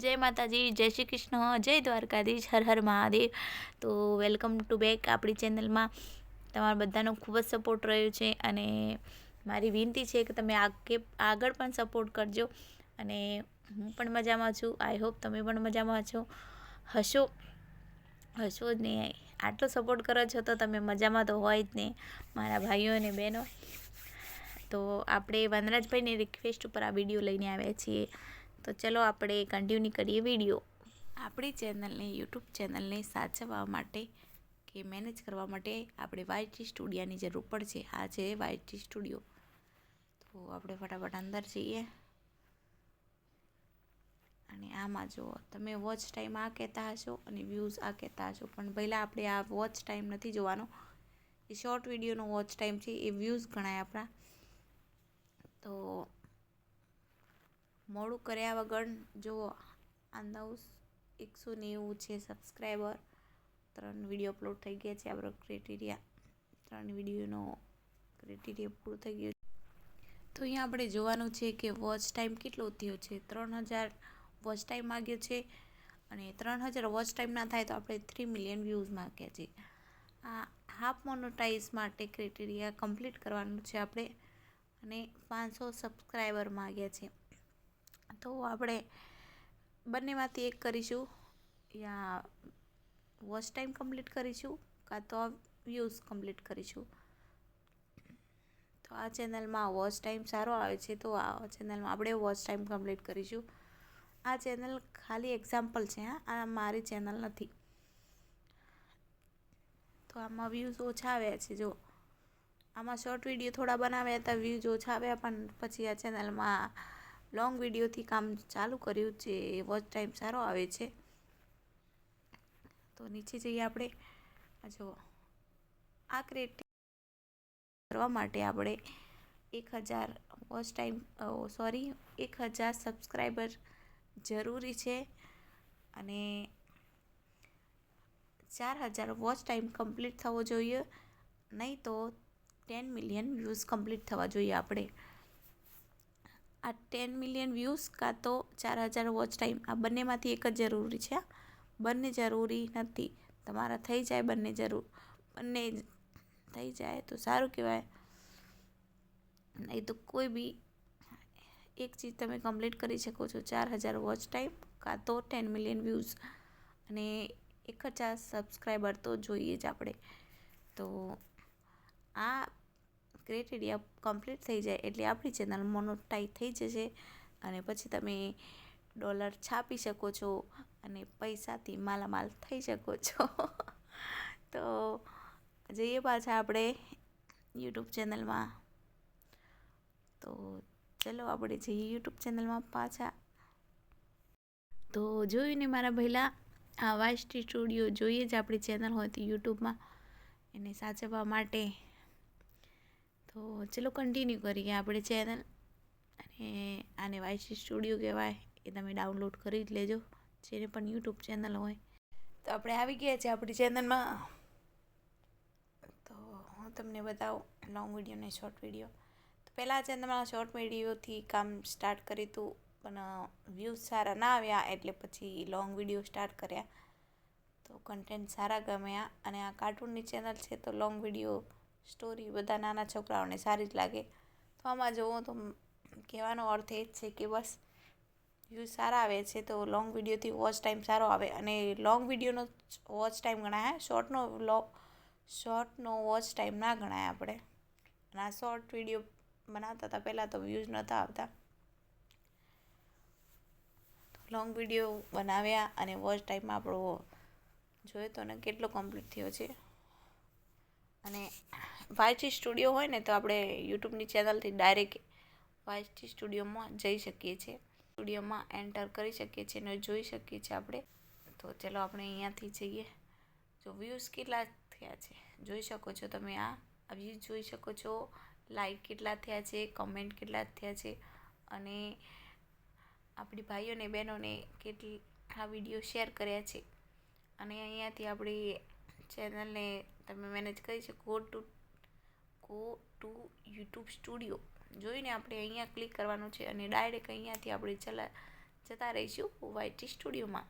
જય માતાજી, જય શ્રી કૃષ્ણ, જય દ્વારકાધીશ, હર હર મહાદેવ. તો વેલકમ ટુ બેક આપણી ચેનલમાં. તમારા બધાનો ખૂબ જ સપોર્ટ રહ્યો છે અને મારી વિનંતી છે કે તમે આગે, આગળ પણ સપોર્ટ કરજો અને હું પણ મજામાં છું. આઈ હોપ તમે પણ મજામાં છો. હશો હશો જ નહીં આટલો સપોર્ટ કરો છો તો તમે મજામાં તો હોય જ નહીં મારા ભાઈઓ અને બહેનો. તો આપણે વનરાજભાઈની રિક્વેસ્ટ ઉપર આ વીડિયો લઈને આવ્યા છીએ. તો ચલો આપણે કન્ટિન્યુ કરીએ વીડિયો આપણી ચેનલને, યુટ્યુબ ચેનલને સાચવવા માટે કે મેનેજ કરવા માટે આપણે વાયટી સ્ટુડિયોની જરૂર પડશે. આ છે વાયટી સ્ટુડિયો તો આપણે ફટાફટ અંદર જઈએ. અને આમાં જુઓ તમે વોચ ટાઈમ આ કહેતા હશો અને વ્યૂઝ આ કહેતા હશો. પણ પહેલાં આપણે આ વોચ ટાઈમ નથી જોવાનો. એ શોર્ટ વિડીયોનો વોચ ટાઈમ છે. એ વ્યૂઝ ગણાય આપણા. તો મોડું કર્યા વગર જુઓ, આ નવ એકસો નેવું છે સબસ્ક્રાઈબર ત્રણ વીડિયો અપલોડ થઈ ગયા છે આપણો ક્રાઇટેરિયા ત્રણ વિડીયોનો ક્રાઇટેરિયા પૂરું થઈ ગયું તો અહીંયા આપણે જોવાનું છે કે વોચ ટાઈમ કેટલો થયો છે? ત્રણ હજાર વોચ ટાઈમ માગ્યો છે અને ત્રણ હજાર વોચ ટાઈમ ના થાય તો આપણે થ્રી મિલિયન વ્યૂઝ માગ્યા છે. આ હાફ મોનોટાઇઝ માટે ક્રાઇટેરિયા કમ્પ્લીટ કરવાનું છે આપણે અને પાંચસો સબસ્ક્રાઈબર માગ્યા છે. તો આપણે બંનેમાંથી એક કરીશું. યા વોચ ટાઈમ કમ્પ્લીટ કરીશું કાં તો વ્યૂઝ કમ્પ્લીટ કરીશું. તો આ ચેનલમાં વોચ ટાઈમ સારો આવે છે તો આ ચેનલમાં આપણે વોચ ટાઈમ કમ્પ્લીટ કરીશું. આ ચેનલ ખાલી એક્ઝામ્પલ છે, હા. આ મારી ચેનલ નથી. તો આમાં વ્યૂઝ ઓછા આવ્યા છે, જો. આમાં શોર્ટ વીડિયો થોડા બનાવ્યા હતા વ્યૂઝ ઓછા આવ્યા, પણ પછી આ ચેનલમાં લોંગ વિડીયોથી કામ ચાલુ કર્યું છે વોચ ટાઈમ સારો આવે છે. તો નીચે જઈએ આપણે. જો આ ક્રિએટ કરવા માટે આપણે એક હજાર વોચ ટાઈમ સોરી એક હજાર સબસ્ક્રાઈબર જરૂરી છે અને ચાર હજાર વોચ ટાઈમ કમ્પ્લીટ થવો જોઈએ. નહીં તો ટેન મિલિયન વ્યૂઝ કમ્પ્લીટ થવા જોઈએ આપણે. આ ટેન મિલિયન વ્યૂઝ કાં તો ચાર હજાર વોચ ટાઈમ, આ બંનેમાંથી એક જ જરૂરી છે બંને જરૂરી નથી. તમારા થઈ જાય બંને જરૂર. બંને થઈ જાય તો સારું કહેવાય. નહીં તો કોઈ બી એક ચીજ તમે કમ્પ્લીટ કરી શકો છો, ચાર હજાર વોચ ટાઈમ કાં તો ટેન મિલિયન વ્યૂઝ. અને એક હજાર સબસ્ક્રાઈબર તો જોઈએ જ આપણે. તો ક્રાઇટેરિયા કમ્પ્લીટ થઈ જાય એટલે આપણી ચેનલ મોનોટાઈઝ થઈ જશે અને પછી તમે ડોલર છાપી શકો છો અને પૈસાથી માલામાલ થઈ શકો છો. તો જઈએ પાછા આપણે યુટ્યુબ ચેનલમાં તો ચલો આપણે જઈએ યુટ્યુબ ચેનલમાં પાછા. તો જોયું ને મારા પહેલા આ વાસ્ટી સ્ટુડિયો જોઈએ જ આપણી ચેનલ હોય તો યુટ્યુબમાં એને સાચવવા માટે તો ચલો કન્ટિન્યુ કરીએ આપણે ચેનલ અને આને વાયસી સ્ટુડિયો કહેવાય, એ તમે ડાઉનલોડ કરી જ લેજો, જેને પણ યુટ્યુબ ચેનલ હોય. તો આપણે આવી ગયા છીએ આપણી ચેનલમાં તો હું તમને બતાવું લોંગ વીડિયો ને શોર્ટ વીડિયો તો પહેલાં ચેનલમાં શોર્ટ વિડીયોથી કામ સ્ટાર્ટ કર્યું હતું પણ વ્યૂઝ સારા ના આવ્યા, એટલે પછી લોંગ વીડિયો સ્ટાર્ટ કર્યા. તો કન્ટેન્ટ સારા ગમ્યા, અને આ કાર્ટૂનની ચેનલ છે તો લોંગ વીડિયો સ્ટોરી બધા નાના છોકરાઓને સારી જ લાગે. તો આમાં જુઓ તો કહેવાનો અર્થ એ જ છે કે બસ વ્યૂઝ સારા આવે છે તો લોંગ વિડીયોથી વોચ ટાઈમ સારો આવે. અને લોંગ વિડીયોનો વોચ ટાઈમ ગણાય શોર્ટનો લો શોર્ટનો વોચ ટાઈમ ના ગણાય આપણે. અને આ શોર્ટ વીડિયો બનાવતા હતા પહેલાં તો વ્યૂઝ નહોતા આવતા. લોંગ વીડિયો બનાવ્યા અને વોચ ટાઈમમાં આપણો જોયો તો ને કેટલો કમ્પ્લીટ થયો છે. અને વાયટી સ્ટુડિયો હોય ને તો આપણે યુટ્યુબની ચેનલથી ડાયરેક્ટ વાયચી સ્ટુડિયોમાં જઈ શકીએ છીએ. સ્ટુડિયોમાં એન્ટર કરી શકીએ છીએ અને જોઈ શકીએ છીએ આપણે. તો ચલો આપણે અહીંયાથી જઈએ. જો વ્યૂઝ કેટલા થયા છે? જોઈ શકો છો તમે આ. વ્યૂઝ જોઈ શકો છો. લાઈક કેટલા થયા છે? કમેન્ટ કેટલા થયા છે? અને આપણી ભાઈઓને, બહેનોને કેટલી વીડિયો શેર કર્યા છે. અને અહીંયાથી આપણી ચેનલને તમે મેનેજ કરી શકો. To go to YouTube studio. જોઈને આપણે અહીંયા ક્લિક કરવાનું છે અને ડાયરેક્ટ અહીંયાથી આપણે ચલા, જતા રહીશું વાયટી સ્ટુડિયોમાં.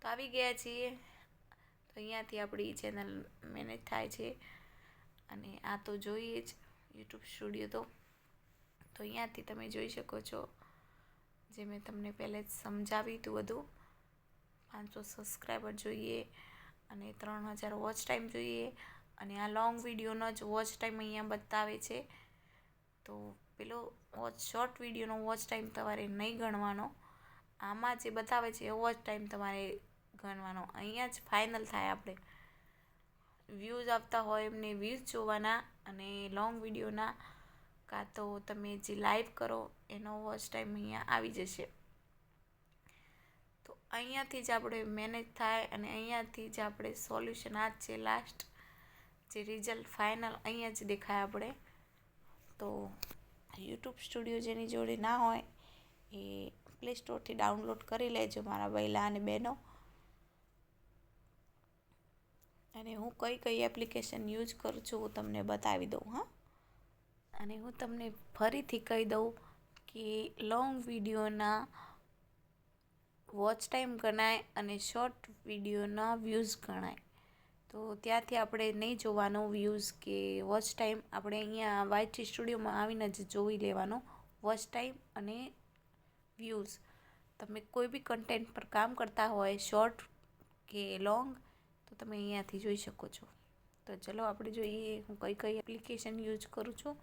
તો આવી ગયા છીએ. તો અહીંયાથી આપણી ચેનલ મેનેજ થાય છે. અને આ તો જોઈએ જ યુટ્યુબ સ્ટુડિયો તો. તો અહીંયાથી તમે જોઈ શકો છો જે મેં તમને પહેલે જ સમજાવી હતું બધું. પાંચસો સબસ્ક્રાઈબર જોઈએ અને ત્રણ હજાર વોચ ટાઈમ જોઈએ. અને આ લોંગ વિડીયોનો જ વોચ ટાઈમ અહીંયા બતાવે છે. તો પેલો વોચ શોર્ટ વિડીયોનો વોચ ટાઈમ તમારે નહીં ગણવાનો. આમાં જે બતાવે છે એ વોચ ટાઈમ તમારે ગણવાનો. અહીંયા જ ફાઇનલ થાય આપણે. વ્યૂઝ આવતા હોય એમને વ્યૂઝ જોવાના અને લોંગ વિડીયોના કાં તો તમે જે લાઈવ કરો એનો વોચ ટાઈમ અહીંયા આવી જશે. તો અહીંયાથી જ આપણે મેનેજ થાય અને અહીંયાથી જ આપણે સોલ્યુશન આ જ છે લાસ્ટ જે રિઝલ્ટ ફાઇનલ અહીંયા જ દેખાય આપણે તો યુટ્યુબ સ્ટુડિયો જેની જોડે ના હોય એ પ્લે સ્ટોરથી ડાઉનલોડ કરી લેજો મારા વહેલા અને બહેનો. અને હું કઈ કઈ એપ્લિકેશન યુઝ કરું છું હું તમને બતાવી દઉં, હા. અને હું તમને ફરીથી કહી દઉં કે લોંગ વિડીયોના વોચ ટાઈમ ગણાય અને શોર્ટ વિડીયોના વ્યૂઝ ગણાય. તો ત્યાંથી આપણે નહીં જોવાનો વ્યૂઝ કે વોચ ટાઈમ આપણે અહીંયા વાયટી સ્ટુડિયોમાં આવીને જ જોઈ લેવાનો વોચ ટાઈમ અને વ્યૂઝ તમે કોઈ બી કન્ટેન્ટ પર કામ કરતા હોય શોર્ટ કે લોંગ તો તમે અહીંયાથી જોઈ શકો છો. તો ચલો આપણે જોઈએ, હું કઈ કઈ એપ્લિકેશન યુઝ કરું છું.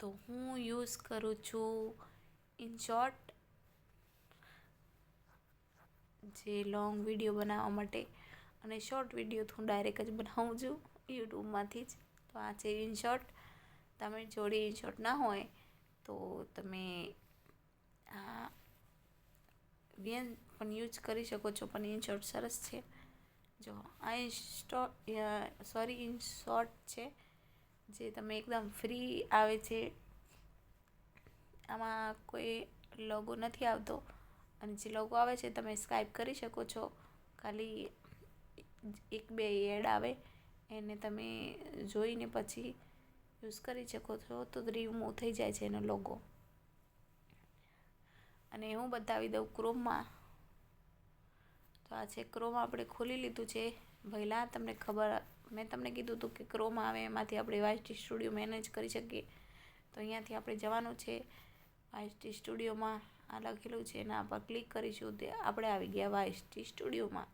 તો હું યુઝ કરું છું ઇન શોર્ટ જે લોંગ વીડિયો બનાવવા માટે અને શોર્ટ વીડિયો તો હું ડાયરેક્ટ જ બનાવું છું યુટ્યુબમાંથી જ. તો આ છે ઇન શોર્ટ તમે જોડે ઇન શોર્ટ ના હોય તો તમે આ વિયન પણ યુઝ કરી શકો છો, પણ ઇન શોર્ટ સરસ છે. જો, આ ઇન્સ્ટો સોરી ઇન શોર્ટ છે, જે તમે એકદમ ફ્રી આવે છે. આમાં કોઈ લોગો નથી આવતો. અને જે લોગો આવે છે, તમે સ્કાઈપ કરી શકો છો. ખાલી એક, બે એડ આવે. એને તમે જોઈને પછી યુઝ કરી શકો છો. તો રિમૂવ થઈ જાય છે એનો લોગો અને હું બતાવી દઉં ક્રોમમાં તો આ છે ક્રોમ આપણે ખોલી લીધું છે. પહેલાં તમને ખબર, મેં તમને કીધું હતું કે ક્રોમ આવે, એમાંથી આપણે વાયટી સ્ટુડિયો મેનેજ કરી શકીએ. તો અહીંયાથી આપણે જવાનું છે. વાયટી સ્ટુડિયોમાં આ લખેલું છે એના પર ક્લિક કરીશું તે આપણે આવી ગયા વાયટી સ્ટુડિયોમાં.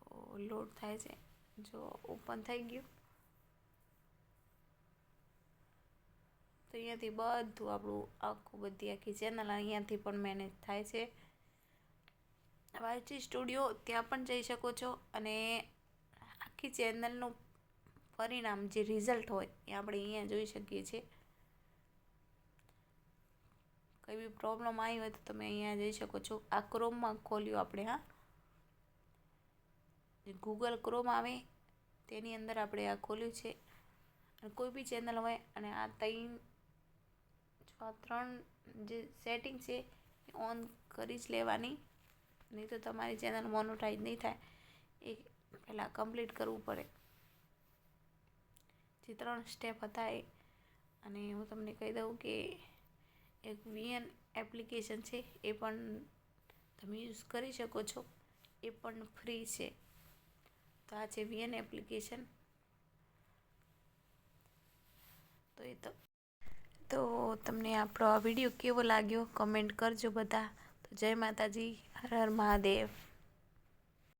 તો લોડ થાય છે. જો ઓપન થઈ ગયું. તો અહીંયાથી બધું આપણું આખું બધી આખી ચેનલ અહીંયાથી પણ મેનેજ થાય છે. વાયટી સ્ટુડિયો ત્યાં પણ જઈ શકો છો અને આખી ચેનલનું પરિણામ જે રિઝલ્ટ હોય એ આપણે અહીંયા જોઈ શકીએ છીએ. કઈ બી પ્રોબ્લેમ આવી હોય તો તમે અહીંયા જઈ શકો છો. આ ક્રોમમાં ખોલ્યું આપણે, હા. ગૂગલ ક્રોમ આવે, તેની અંદર આપણે આ ખોલ્યું છે. અને કોઈ બી ચેનલ હોય અને આ ત્રણ આ ત્રણ જે સેટિંગ છે, એ ઓન કરી જ લેવાની. નહીં તો તમારી ચેનલ મોનોટાઈઝ નહીં થાય. એ પહેલાં કમ્પ્લીટ કરવું પડે. જે ત્રણ સ્ટેપ હતા એ. અને હું તમને કહી દઉં કે એક વીએન એપ્લિકેશન છે, એ પણ તમે યુઝ કરી શકો છો. એ પણ ફ્રી છે. તો આ છે વીએન એપ્લિકેશન તો એ તો. તો તમને આપણો આ વીડિયો કેવો લાગ્યો? કમેન્ટ કરજો બધા. તો જય માતાજી. હર હર મહાદેવ.